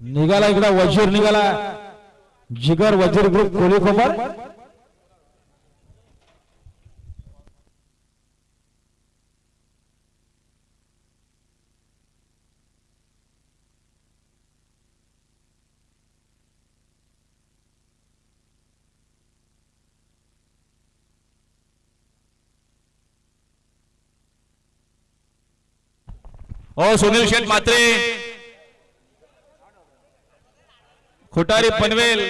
निघाला इकडं वजीर निघाला. जिगर वजीर ग्रुप कोली खोबर हो सुनील शेठ मात्रे. खुटारी पनवेल.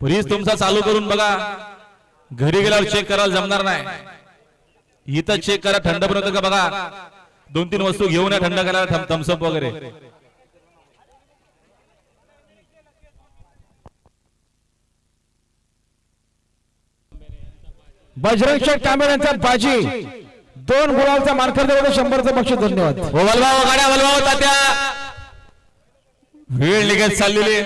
फ्रीज तुमचा चालू करून बघा. घरी गेल्यावर चेक करायला जमणार नाही. इथं चेक करा थंड पण होतं का बघा. दोन तीन वस्तू घेऊन या थंड करायला थम्सअप वगैरे. बजरंग शेठ कांबळे यांचा बाजी. दोन गुलाबचा मार्कर देऊन शंभरचं बक्षीस धन्यवाद. हो वलभाव गाड्या वलभाव तात्या. वेळ निघत चाललेली.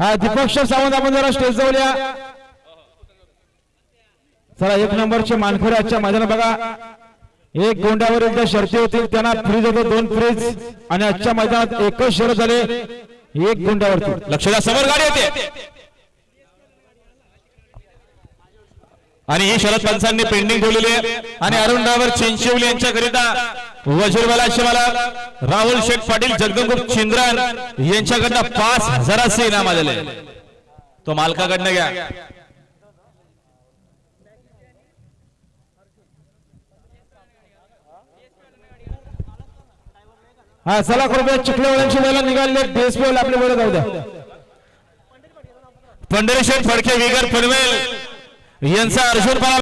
हा दीपक शेठ सावंत आपण जरा स्टेज जवळ या. चला एक नंबरचे मानखरे आजच्या मैदानात. बघा एक गोंड्यावर एकदा शर्ती होतील त्यांना फ्रीज होतो दोन फ्रीज आणि आजच्या मैदानात एकच शरद झाले एक गोंड्यावरती. लक्ष द्या समोर गाडी येते. आणि ही शरद पंचांनी पेंडिंग ठेवलेली आहे. आणि अरुण डावर चिंचिवली यांच्याकरिता वजीरवाला शिवाला राहुल शेठ पाटील जगदंगुप चिंद्रान यांच्याकडनं पाच हजाराचे इनाम आलेले आहे. तो मालकाकडनं घ्या. हा चला कृपया चिखलेवाल्यांची वेळेला निघालेले बेसबॉल आपले वेळेला जाऊ द्या. पंढरीशेठ फडके विगर पनवेल यांचा अर्जुन